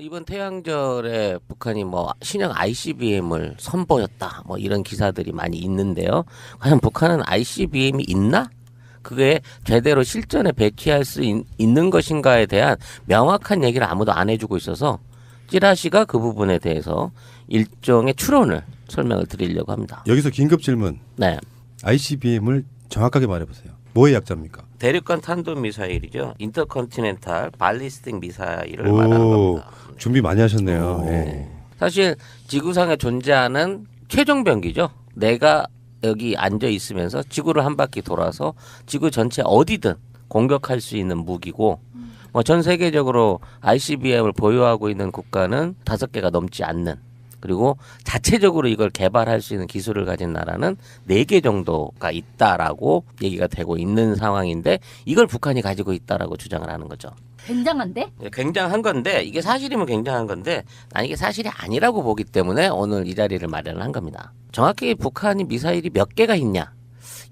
뭐 이번 태양절에 북한이 뭐 신형 ICBM을 선보였다 뭐 이런 기사들이 많이 있는데요. 과연 북한은 ICBM이 있나? 그게 제대로 실전에 배치할 수 있, 는 것인가에 대한 명확한 얘기를 아무도 안 해주고 있어서 찌라시가 그 부분에 대해서 일종의 추론을 설명을 드리려고 합니다. 여기서 긴급 질문. 네. ICBM을 정확하게 말해보세요. 뭐의 약자입니까? 대륙간 탄도 미사일이죠. 인터컨티넨탈 발리스틱 미사일을 말하는 오, 겁니다. 준비 많이 하셨네요. 오. 예. 사실 지구상에 존재하는 최종 병기죠. 내가 여기 앉아 있으면서 지구를 한 바퀴 돌아서 지구 전체 어디든 공격할 수 있는 무기고 뭐 전 세계적으로 ICBM을 보유하고 있는 국가는 다섯 개가 넘지 않는 그리고 자체적으로 이걸 개발할 수 있는 기술을 가진 나라는 네 개 정도가 있다라고 얘기가 되고 있는 상황인데 이걸 북한이 가지고 있다라고 주장을 하는 거죠. 굉장한데? 예, 굉장한 건데 이게 사실이면 굉장한 건데 난 이게 사실이 아니라고 보기 때문에 오늘 이 자리를 마련을 한 겁니다. 정확히 북한이 미사일이 몇 개가 있냐?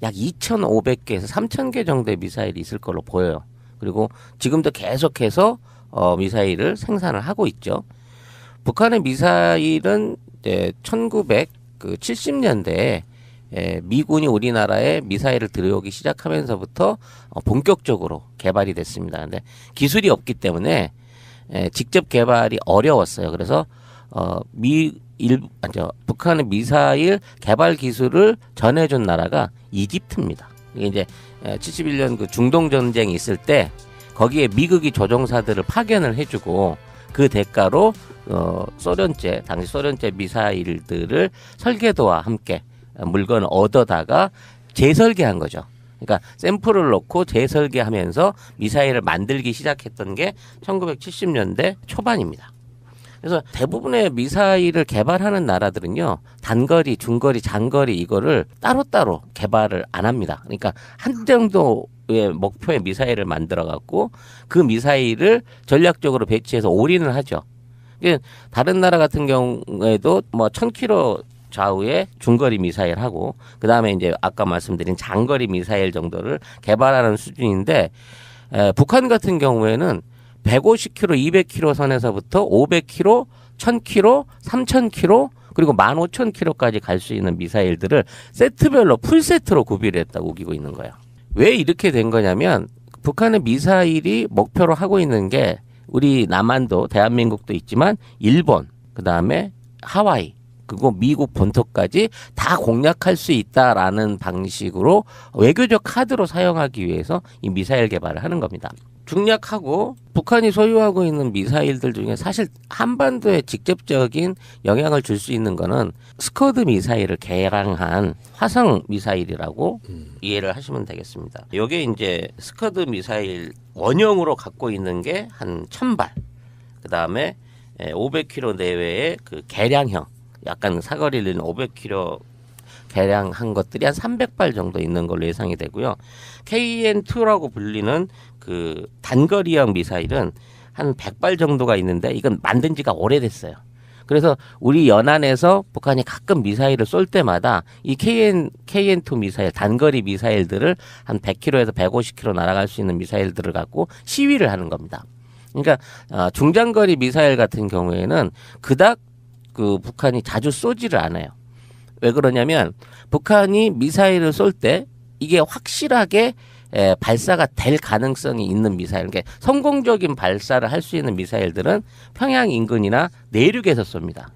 약 2,500개에서 3,000개 정도의 미사일이 있을 걸로 보여요. 그리고 지금도 계속해서 어, 미사일을 생산을 하고 있죠. 북한의 미사일은 이제 1970년대에 에, 미군이 우리나라에 미사일을 들여오기 시작하면서부터 어, 본격적으로 개발이 됐습니다. 근데 기술이 없기 때문에 에, 직접 개발이 어려웠어요. 그래서 어, 미 일, 아니죠. 북한의 미사일 개발 기술을 전해준 나라가 이집트입니다. 이게 이제 71년 그 중동 전쟁이 있을 때 거기에 미국이 조종사들을 파견을 해주고 그 대가로 어, 소련제 당시 소련제 미사일들을 설계도와 함께 물건을 얻어다가 재설계한 거죠. 그러니까 샘플을 놓고 재설계하면서 미사일을 만들기 시작했던 게 1970년대 초반입니다. 그래서 대부분의 미사일을 개발하는 나라들은요 단거리, 중거리, 장거리 이거를 따로따로 개발을 안 합니다. 그러니까 한 정도의 목표의 미사일을 만들어 갖고 그 미사일을 전략적으로 배치해서 올인을 하죠. 이게 다른 나라 같은 경우에도 뭐 1000km 좌우의 중거리 미사일 하고 그다음에 이제 아까 말씀드린 장거리 미사일 정도를 개발하는 수준인데 에, 북한 같은 경우에는 150km, 200km 선에서부터 500km, 1000km, 3000km 그리고 15000km까지 갈 수 있는 미사일들을 세트별로 풀세트로 구비를 했다고 우기고 있는 거예요. 왜 이렇게 된 거냐면 북한의 미사일이 목표로 하고 있는 게 우리 남한도 대한민국도 있지만 일본 그다음에 하와이 그리고 미국 본토까지 다 공략할 수 있다라는 방식으로 외교적 카드로 사용하기 위해서 이 미사일 개발을 하는 겁니다. 중략하고 북한이 소유하고 있는 미사일들 중에 사실 한반도에 직접적인 영향을 줄 수 있는 거는 스커드 미사일을 개량한 화성 미사일이라고 이해를 하시면 되겠습니다. 요게 이제 스커드 미사일 원형으로 갖고 있는 게 한 천발. 그다음에 500km 내외의 그 개량형 약간 사거리를 500km 개량한 것들이 한 300발 정도 있는 걸로 예상이 되고요. KN2라고 불리는 그 단거리형 미사일은 한 100발 정도가 있는데 이건 만든 지가 오래됐어요. 그래서 우리 연안에서 북한이 가끔 미사일을 쏠 때마다 이 KN KN2 미사일 단거리 미사일들을 한 100km에서 150km 날아갈 수 있는 미사일들을 갖고 시위를 하는 겁니다. 그러니까 어, 중장거리 미사일 같은 경우에는 그닥 그 북한이 자주 쏘지를 않아요. 왜 그러냐면 북한이 미사일을 쏠 때 이게 확실하게 에, 발사가 될 가능성이 있는 미사일, 그러니까 성공적인 발사를 할 수 있는 미사일들은 평양 인근이나 내륙에서 쏩니다.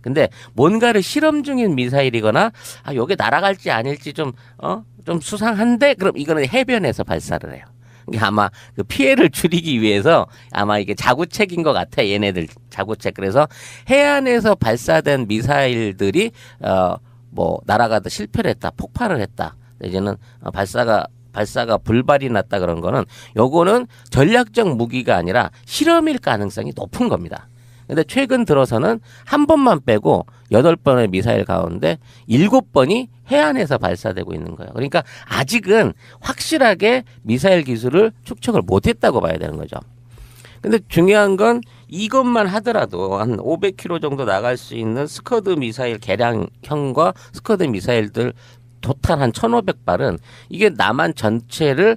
근데 뭔가를 실험 중인 미사일이거나 아 요게 날아갈지 아닐지 좀어 좀 수상한데 그럼 이거는 해변에서 발사를 해요. 이게 아마 그 피해를 줄이기 위해서 아마 이게 자구책인 것 같아 얘네들 자구책 그래서 해안에서 발사된 미사일들이 어뭐 날아가다 실패를 했다 폭발을 했다 이제는 어, 발사가 발사가 불발이 났다 그런 거는 요거는 전략적 무기가 아니라 실험일 가능성이 높은 겁니다. 근데 최근 들어서는 한 번만 빼고 여덟 번의 미사일 가운데 일곱 번이 해안에서 발사되고 있는 거예요. 그러니까 아직은 확실하게 미사일 기술을 축적을 못 했다고 봐야 되는 거죠. 근데 중요한 건 이것만 하더라도 한 500km 정도 나갈 수 있는 스커드 미사일 개량형과 스커드 미사일들 토탈 한 1,500발은 이게 남한 전체를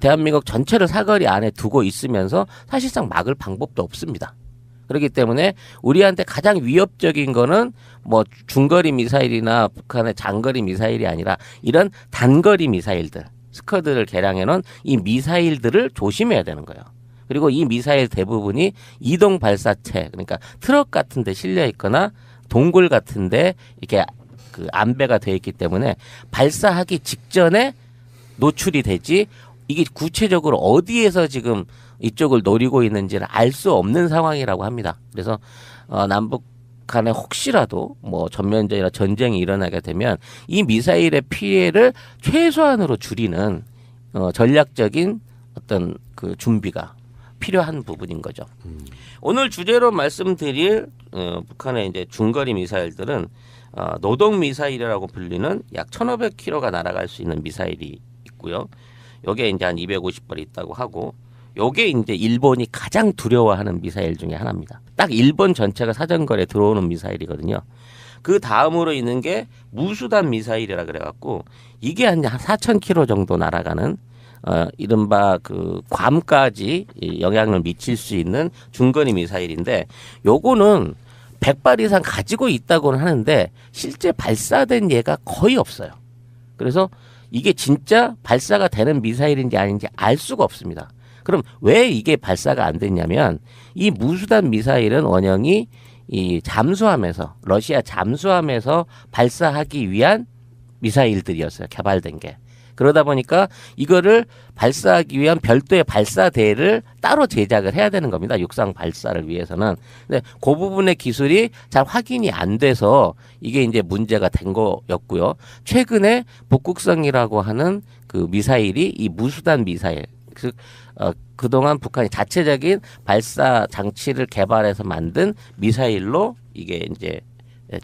대한민국 전체를 사거리 안에 두고 있으면서 사실상 막을 방법도 없습니다. 그렇기 때문에 우리한테 가장 위협적인 거는 뭐 중거리 미사일이나 북한의 장거리 미사일이 아니라 이런 단거리 미사일들 스커드를 개량해 놓은 이 미사일들을 조심해야 되는 거예요. 그리고 이 미사일 대부분이 이동 발사체 그러니까 트럭 같은 데 실려 있거나 동굴 같은 데 이렇게 그 안배가 되어 있기 때문에 발사하기 직전에 노출이 되지 이게 구체적으로 어디에서 지금 이쪽을 노리고 있는지를 알 수 없는 상황이라고 합니다. 그래서 어, 남북 간에 혹시라도 뭐 전면전이나 전쟁이 일어나게 되면 이 미사일의 피해를 최소한으로 줄이는 어, 전략적인 어떤 그 준비가 필요한 부분인 거죠. 오늘 주제로 말씀드릴 어, 북한의 이제 중거리 미사일들은 어, 노동 미사일이라고 불리는 약 1,500km가 날아갈 수 있는 미사일이 있고요. 요게 이제 한 250발 있다고 하고 요게 이제 일본이 가장 두려워하는 미사일 중에 하나입니다. 딱 일본 전체가 사정거리에 들어오는 미사일이거든요. 그 다음으로 있는 게 무수단 미사일이라 그래갖고 이게 한 4,000km 정도 날아가는 어, 이른바 그 괌까지 이 영향을 미칠 수 있는 중거리 미사일인데 요거는 100발 이상 가지고 있다고는 하는데 실제 발사된 예가 거의 없어요. 그래서 이게 진짜 발사가 되는 미사일인지 아닌지 알 수가 없습니다. 그럼 왜 이게 발사가 안 됐냐면 이 무수단 미사일은 원형이 이 잠수함에서 러시아 잠수함에서 발사하기 위한 미사일들이었어요. 개발된 게. 그러다 보니까 이거를 발사하기 위한 별도의 발사대를 따로 제작을 해야 되는 겁니다. 육상 발사를 위해서는. 근데 그 부분의 기술이 잘 확인이 안 돼서 이게 이제 문제가 된 거였고요. 최근에 북극성이라고 하는 그 미사일이 이 무수단 미사일 즉 어, 그동안 북한이 자체적인 발사 장치를 개발해서 만든 미사일로 이게 이제 예,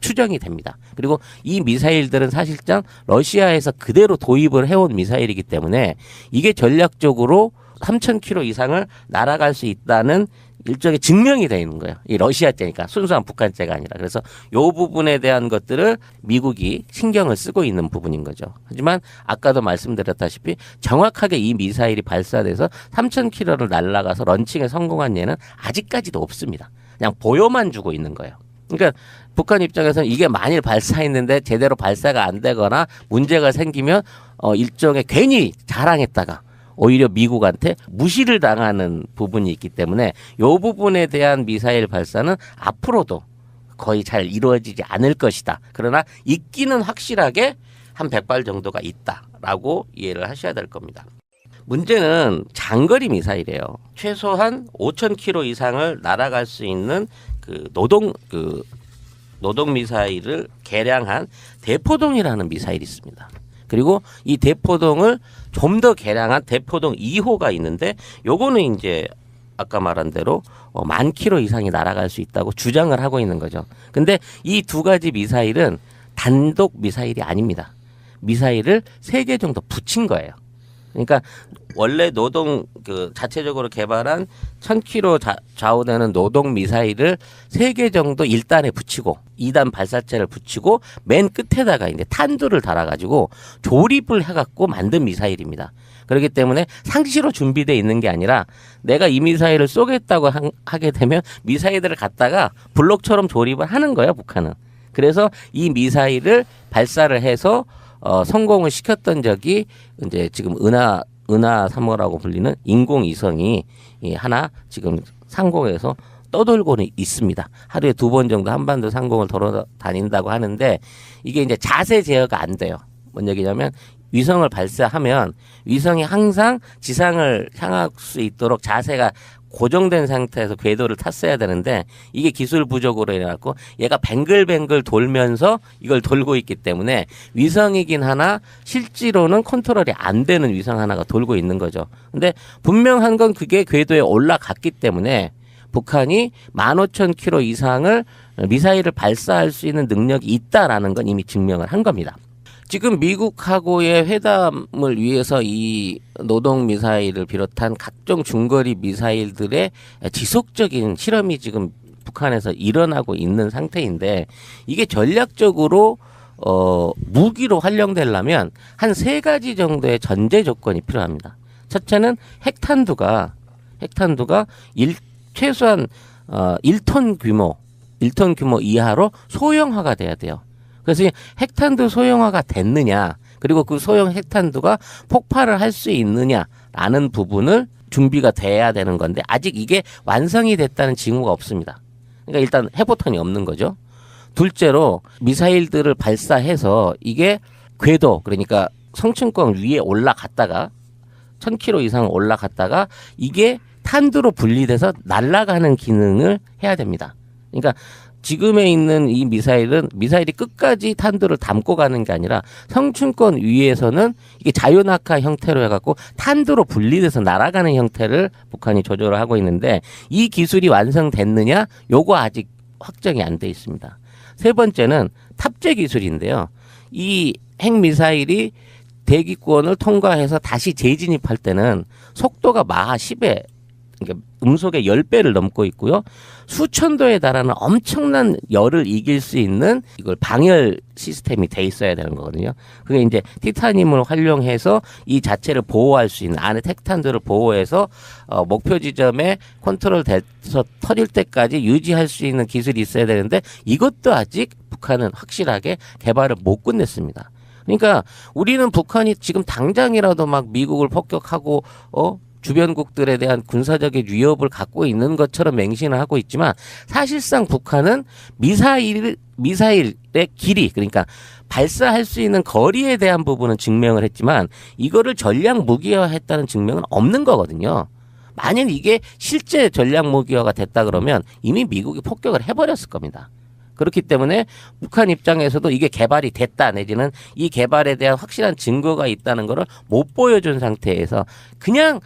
추정이 됩니다. 그리고 이 미사일들은 사실상 러시아에서 그대로 도입을 해온 미사일이기 때문에 이게 전략적으로 3,000km 이상을 날아갈 수 있다는 일종의 증명이 되어 있는 거예요. 이 러시아제니까 순수한 북한제가 아니라 그래서 요 부분에 대한 것들을 미국이 신경을 쓰고 있는 부분인 거죠. 하지만 아까도 말씀드렸다시피 정확하게 이 미사일이 발사돼서 3,000km를 날아가서 런칭에 성공한 예는 아직까지도 없습니다. 그냥 보여만 주고 있는 거예요. 그러니까 북한 입장에서는 이게 만일 발사했는데 제대로 발사가 안 되거나 문제가 생기면 어 일종의 괜히 자랑했다가 오히려 미국한테 무시를 당하는 부분이 있기 때문에 요 부분에 대한 미사일 발사는 앞으로도 거의 잘 이루어지지 않을 것이다. 그러나 있기는 확실하게 한 100발 정도가 있다라고 이해를 하셔야 될 겁니다. 문제는 장거리 미사일이에요. 최소한 5,000km 이상을 날아갈 수 있는 그 노동 그 노동 미사일을 개량한 대포동이라는 미사일이 있습니다. 그리고 이 대포동을 좀 더 개량한 대포동 2호가 있는데 요거는 이제 아까 말한 대로 어, 만 킬로 이상이 날아갈 수 있다고 주장을 하고 있는 거죠. 근데 이 두 가지 미사일은 단독 미사일이 아닙니다. 미사일을 세 개 정도 붙인 거예요. 그러니까 원래 노동 그 자체적으로 개발한 1000km 자, 좌우되는 노동 미사일을 세 개 정도 1단에 붙이고 2단 발사체를 붙이고 맨 끝에다가 이제 탄두를 달아 가지고 조립을 해 갖고 만든 미사일입니다. 그렇기 때문에 상시로 준비돼 있는 게 아니라 내가 이 미사일을 쏘겠다고 한- 하게 되면 미사일들을 갖다가 블록처럼 조립을 하는 거예요, 북한은. 그래서 이 미사일을 발사를 해서 어, 성공을 시켰던 적이 이제 지금 은하 은하 3호라고 불리는 인공 이성이 이 하나 지금 상공에서 떠돌고는 있습니다. 하루에 두 번 정도 한반도 상공을 돌아다닌다고 하는데 이게 이제 자세 제어가 안 돼요. 뭔 얘기냐면 위성을 발사하면 위성이 항상 지상을 향할 수 있도록 자세가 고정된 상태에서 궤도를 탔어야 되는데 이게 기술 부족으로 인해갖고 얘가 뱅글뱅글 돌면서 이걸 돌고 있기 때문에 위성이긴 하나 실제로는 컨트롤이 안 되는 위성 하나가 돌고 있는 거죠. 근데 분명한 건 그게 궤도에 올라갔기 때문에 북한이 15,000km 이상을 미사일을 발사할 수 있는 능력이 있다라는 건 이미 증명을 한 겁니다. 지금 미국하고의 회담을 위해서 이 노동 미사일을 비롯한 각종 중거리 미사일들의 지속적인 실험이 지금 북한에서 일어나고 있는 상태인데 이게 전략적으로 어 무기로 활용되려면 한 세 가지 정도의 전제 조건이 필요합니다. 첫째는 핵탄두가 핵탄두가 일 최소한 어 1톤 규모, 1톤 규모 이하로 소형화가 돼야 돼요. 그래서 이 핵탄두 소형화가 됐느냐, 그리고 그 소형 핵탄두가 폭발을 할 수 있느냐라는 부분을 준비가 돼야 되는 건데 아직 이게 완성이 됐다는 징후가 없습니다. 그러니까 일단 해보턴이 없는 거죠. 둘째로 미사일들을 발사해서 이게 궤도 그러니까 성층권 위에 올라갔다가 1000km 이상 올라갔다가 이게 탄두로 분리돼서 날아가는 기능을 해야 됩니다. 그러니까 지금에 있는 이 미사일은 미사일이 끝까지 탄두를 담고 가는 게 아니라 성층권 위에서는 이게 자유낙하 형태로 해갖고 탄두로 분리돼서 날아가는 형태를 북한이 조절을 하고 있는데 이 기술이 완성됐느냐? 요거 아직 확정이 안 돼 있습니다. 세 번째는 탑재 기술인데요. 이 핵미사일이 대기권을 통과해서 다시 재진입할 때는 속도가 마하 10에 그러니까 음속의 10배를 넘고 있고요. 수천도에 달하는 엄청난 열을 이길 수 있는 이걸 방열 시스템이 돼 있어야 되는 거거든요. 그게 이제 티타늄을 활용해서 이 자체를 보호할 수 있는 안에 택탄들을 보호해서 어, 목표 지점에 컨트롤 돼서 터질 때까지 유지할 수 있는 기술이 있어야 되는데 이것도 아직 북한은 확실하게 개발을 못 끝냈습니다. 그러니까 우리는 북한이 지금 당장이라도 막 미국을 폭격하고 어 주변국들에 대한 군사적인 위협을 갖고 있는 것처럼 맹신을 하고 있지만 사실상 북한은 미사일 미사일의 길이 그러니까 발사할 수 있는 거리에 대한 부분은 증명을 했지만 이거를 전략 무기화했다는 증명은 없는 거거든요. 만약 이게 실제 전략 무기화가 됐다 그러면 이미 미국이 폭격을 해버렸을 겁니다. 그렇기 때문에 북한 입장에서도 이게 개발이 됐다 내지는 이 개발에 대한 확실한 증거가 있다는 것을 못 보여준 상태에서 그냥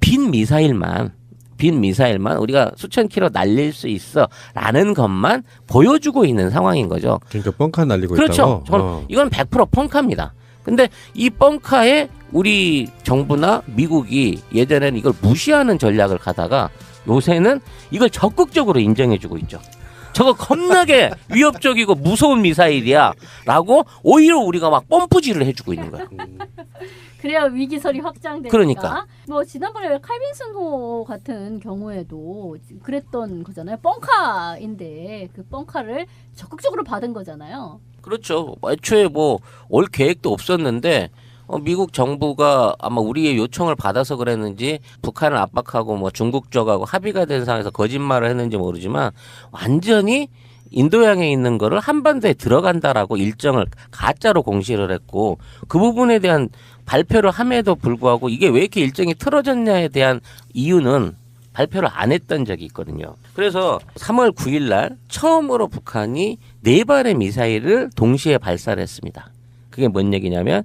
빈 미사일만 빈 미사일만 우리가 수천 킬로 날릴 수 있어라는 것만 보여주고 있는 상황인 거죠. 그러니까 뻥카 날리고 그렇죠. 있다고. 저는 어. 이건 100% 펑카입니다. 근데 이 뻥카에 우리 정부나 미국이 예전에는 이걸 무시하는 전략을 가다가 요새는 이걸 적극적으로 인정해주고 있죠. 저거 겁나게 위협적이고 무서운 미사일이야. 라고 오히려 우리가 막 pom프질을 해주고 있는 거야. 그래야 위기설이 확장되니까. 그러니까. 뭐 지난번에 칼빈슨호 같은 경우에도 그랬던 거잖아요. 뻥카인데 그 뻥카를 적극적으로 받은 거잖아요. 그렇죠. 애초에 뭐 올 계획도 없었는데 어, 미국 정부가 아마 우리의 요청을 받아서 그랬는지 북한을 압박하고 뭐 중국 쪽하고 합의가 된 상황에서 거짓말을 했는지 모르지만 완전히 인도양에 있는 거를 한반도에 들어간다라고 일정을 가짜로 공시를 했고 그 부분에 대한 발표를 함에도 불구하고 이게 왜 이렇게 일정이 틀어졌냐에 대한 이유는 발표를 안 했던 적이 있거든요. 그래서 3월 9일 날 처음으로 북한이 네 발의 미사일을 동시에 발사를 했습니다. 그게 뭔 얘기냐면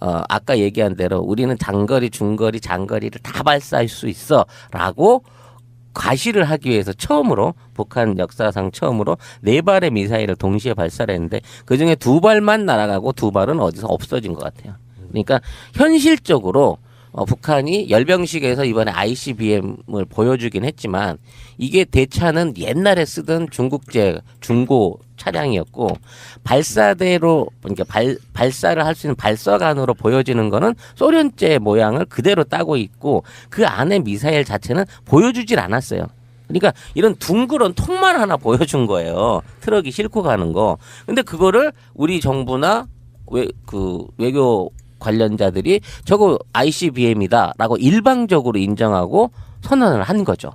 어 아까 얘기한 대로 우리는 장거리, 중거리, 장거리를 다 발사할 수 있어라고 과시를 하기 위해서 처음으로 북한 역사상 처음으로 네 발의 미사일을 동시에 발사를 했는데 그 중에 두 발만 날아가고 두 발은 어디서 없어진 것 같아요. 그러니까 현실적으로 어, 북한이 열병식에서 이번에 ICBM을 보여주긴 했지만 이게 대차는 옛날에 쓰던 중국제 중고 차량이었고 발사대로 그러니까 발, 발사를 할 수 있는 발사관으로 보여지는 거는 소련제 모양을 그대로 따고 있고 그 안에 미사일 자체는 보여주질 않았어요. 그러니까 이런 둥그런 통만 하나 보여준 거예요. 트럭이 싣고 가는 거. 근데 그거를 우리 정부나 외, 그 외교 관련자들이 저거 ICBM이다라고 일방적으로 인정하고 선언을 한 거죠.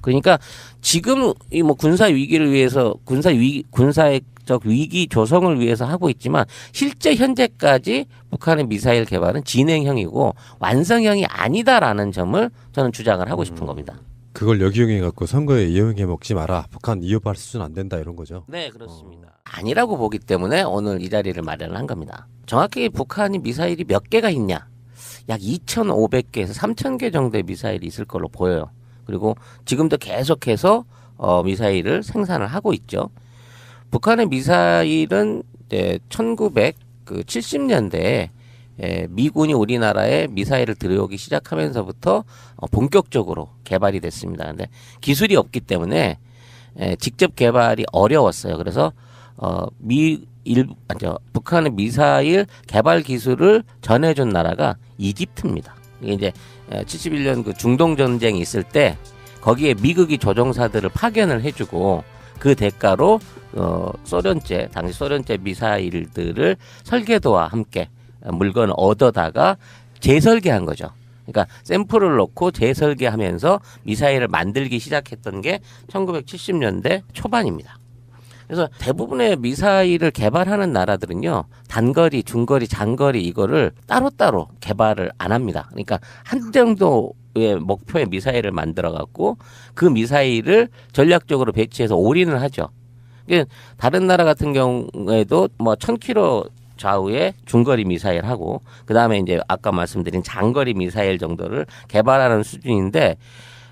그러니까 지금 이 뭐 군사 위기를 위해서 군사 위 군사적 위기 조성을 위해서 하고 있지만 실제 현재까지 북한의 미사일 개발은 진행형이고 완성형이 아니다라는 점을 저는 주장을 하고 싶은 겁니다. 그걸 역이용해 갖고 선거에 이용해 먹지 마라. 북한 이어발 수준 안 된다 이런 거죠. 네, 그렇습니다. 아니라고 보기 때문에 오늘 이 자리를 마련을 한 겁니다. 정확히 북한이 미사일이 몇 개가 있냐? 약 2,500개에서 3,000개 정도의 미사일이 있을 걸로 보여요. 그리고 지금도 계속해서 어, 미사일을 생산을 하고 있죠. 북한의 미사일은 이제 1970년대에 에, 미군이 우리나라에 미사일을 들여오기 시작하면서부터 어, 본격적으로 개발이 됐습니다. 근데 기술이 없기 때문에 에, 직접 개발이 어려웠어요. 그래서 어, 미, 일, 아, 저, 북한의 미사일 개발 기술을 전해준 나라가 이집트입니다. 이게 이제 71년 그 중동 전쟁이 있을 때 거기에 미국이 조종사들을 파견을 해주고 그 대가로 어, 소련제 당시 소련제 미사일들을 설계도와 함께 물건을 얻어다가 재설계한 거죠. 그러니까 샘플을 놓고 재설계하면서 미사일을 만들기 시작했던 게 1970년대 초반입니다. 그래서 대부분의 미사일을 개발하는 나라들은요 단거리, 중거리, 장거리 이거를 따로따로 개발을 안 합니다. 그러니까 한 정도의 목표의 미사일을 만들어 갖고 그 미사일을 전략적으로 배치해서 올인을 하죠. 다른 나라 같은 경우에도 뭐 1000km 좌우의 중거리 미사일 하고 그다음에 이제 아까 말씀드린 장거리 미사일 정도를 개발하는 수준인데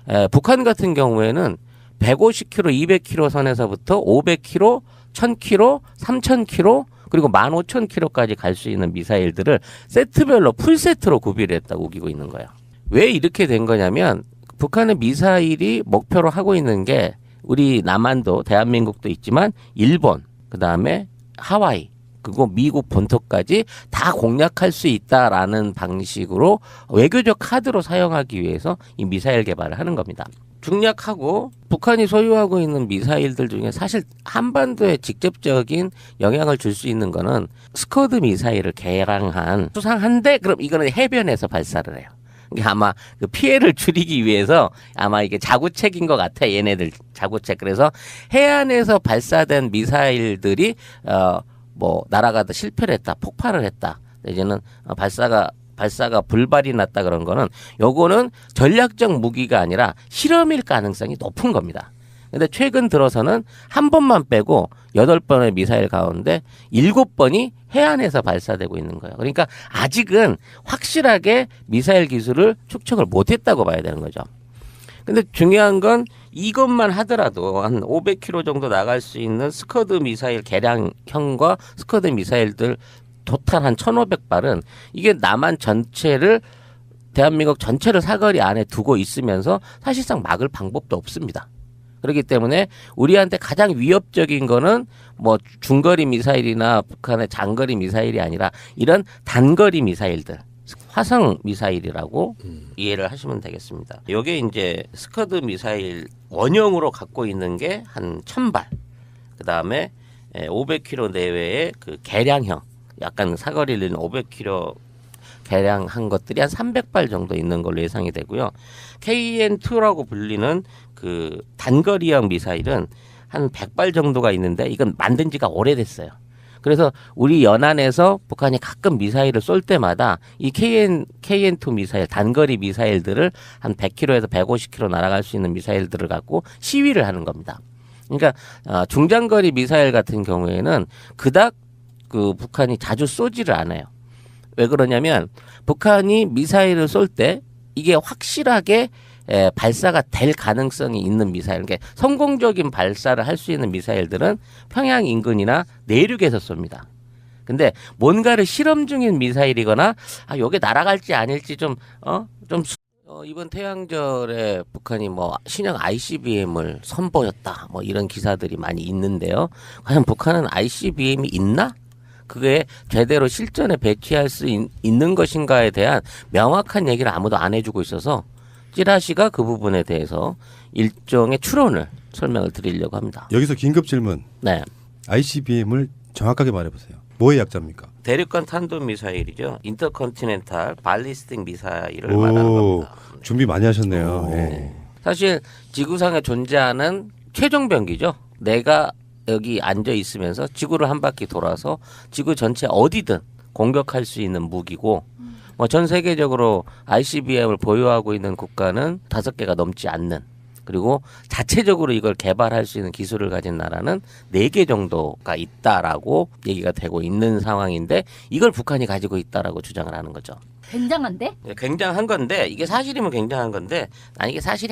에, 북한 같은 경우에는 150km, 200km 선에서부터 500km, 1000km, 3000km 그리고 15000km까지 갈 수 있는 미사일들을 세트별로 풀세트로 구비를 했다고 우기고 있는 거예요. 왜 이렇게 된 거냐면 북한의 미사일이 목표로 하고 있는 게 우리 남한도 대한민국도 있지만 일본 그다음에 하와이 그리고 미국 본토까지 다 공략할 수 있다라는 방식으로 외교적 카드로 사용하기 위해서 이 미사일 개발을 하는 겁니다. 중략하고 북한이 소유하고 있는 미사일들 중에 사실 한반도에 직접적인 영향을 줄 수 있는 거는 스커드 미사일을 개량한 수상한데 그럼 이거는 해변에서 발사를 해요. 이게 아마 그 피해를 줄이기 위해서 아마 이게 자구책인 것 같아 얘네들 자구책 그래서 해안에서 발사된 미사일들이 어 뭐 날아가다 실패를 했다 폭발을 했다 이제는 어, 발사가 발사가 불발이 났다 그런 거는 요거는 전략적 무기가 아니라 실험일 가능성이 높은 겁니다. 근데 최근 들어서는 한 번만 빼고 여덟 번의 미사일 가운데 일곱 번이 해안에서 발사되고 있는 거예요. 그러니까 아직은 확실하게 미사일 기술을 축적을 못 했다고 봐야 되는 거죠. 근데 중요한 건 이것만 하더라도 한 500km 정도 나갈 수 있는 스커드 미사일 개량형과 스커드 미사일들 토탈 한 1,500발은 이게 남한 전체를 대한민국 전체를 사거리 안에 두고 있으면서 사실상 막을 방법도 없습니다. 그렇기 때문에 우리한테 가장 위협적인 거는 뭐 중거리 미사일이나 북한의 장거리 미사일이 아니라 이런 단거리 미사일들. 화성 미사일이라고 이해를 하시면 되겠습니다. 요게 이제 스커드 미사일 원형으로 갖고 있는 게 한 천발. 그 다음에 500km 내외의 그 개량형, 약간 사거리를 는 500km 개량한 것들이 한 300발 정도 있는 걸로 예상이 되고요. KN2라고 불리는 그 단거리형 미사일은 한 100발 정도가 있는데 이건 만든 지가 오래됐어요. 그래서 우리 연안에서 북한이 가끔 미사일을 쏠 때마다 이 KN KN2 미사일 단거리 미사일들을 한 100km에서 150km 날아갈 수 있는 미사일들을 갖고 시위를 하는 겁니다. 그러니까 어, 중장거리 미사일 같은 경우에는 그닥 그 북한이 자주 쏘지를 않아요. 왜 그러냐면 북한이 미사일을 쏠 때 이게 확실하게 에, 발사가 될 가능성이 있는 미사일, 그러니까 성공적인 발사를 할 수 있는 미사일들은 평양 인근이나 내륙에서 쏩니다. 근데 뭔가를 실험 중인 미사일이거나 아 요게 날아갈지 아닐지 좀어좀 어, 이번 태양절에 북한이 뭐 신형 ICBM을 선보였다 뭐 이런 기사들이 많이 있는데요. 과연 북한은 ICBM이 있나? 그게 제대로 실전에 배치할 수 있, 있는 것인가에 대한 명확한 얘기를 아무도 안 해주고 있어서 찌라시가 그 부분에 대해서 일종의 추론을 설명을 드리려고 합니다. 여기서 긴급 질문. 네. ICBM을 정확하게 말해보세요. 뭐의 약자입니까? 대륙간 탄도 미사일이죠. 인터컨티넨탈 발리스틱 미사일을 말하는 오, 겁니다. 준비 많이 하셨네요. 오. 예. 사실 지구상에 존재하는 최종 병기죠. 내가 여기 앉아 있으면서 지구를 한 바퀴 돌아서 지구 전체 어디든 공격할 수 있는 무기고 뭐 전 세계적으로 ICBM을 보유하고 있는 국가는 다섯 개가 넘지 않는 그리고 자체적으로 이걸 개발할 수 있는 기술을 가진 나라는 네 개 정도가 있다라고 얘기가 되고 있는 상황인데 이걸 북한이 가지고 있다라고 주장을 하는 거죠. 굉장한데? 굉장한 건데 이게 사실이면 굉장한 건데 난 이게 사실이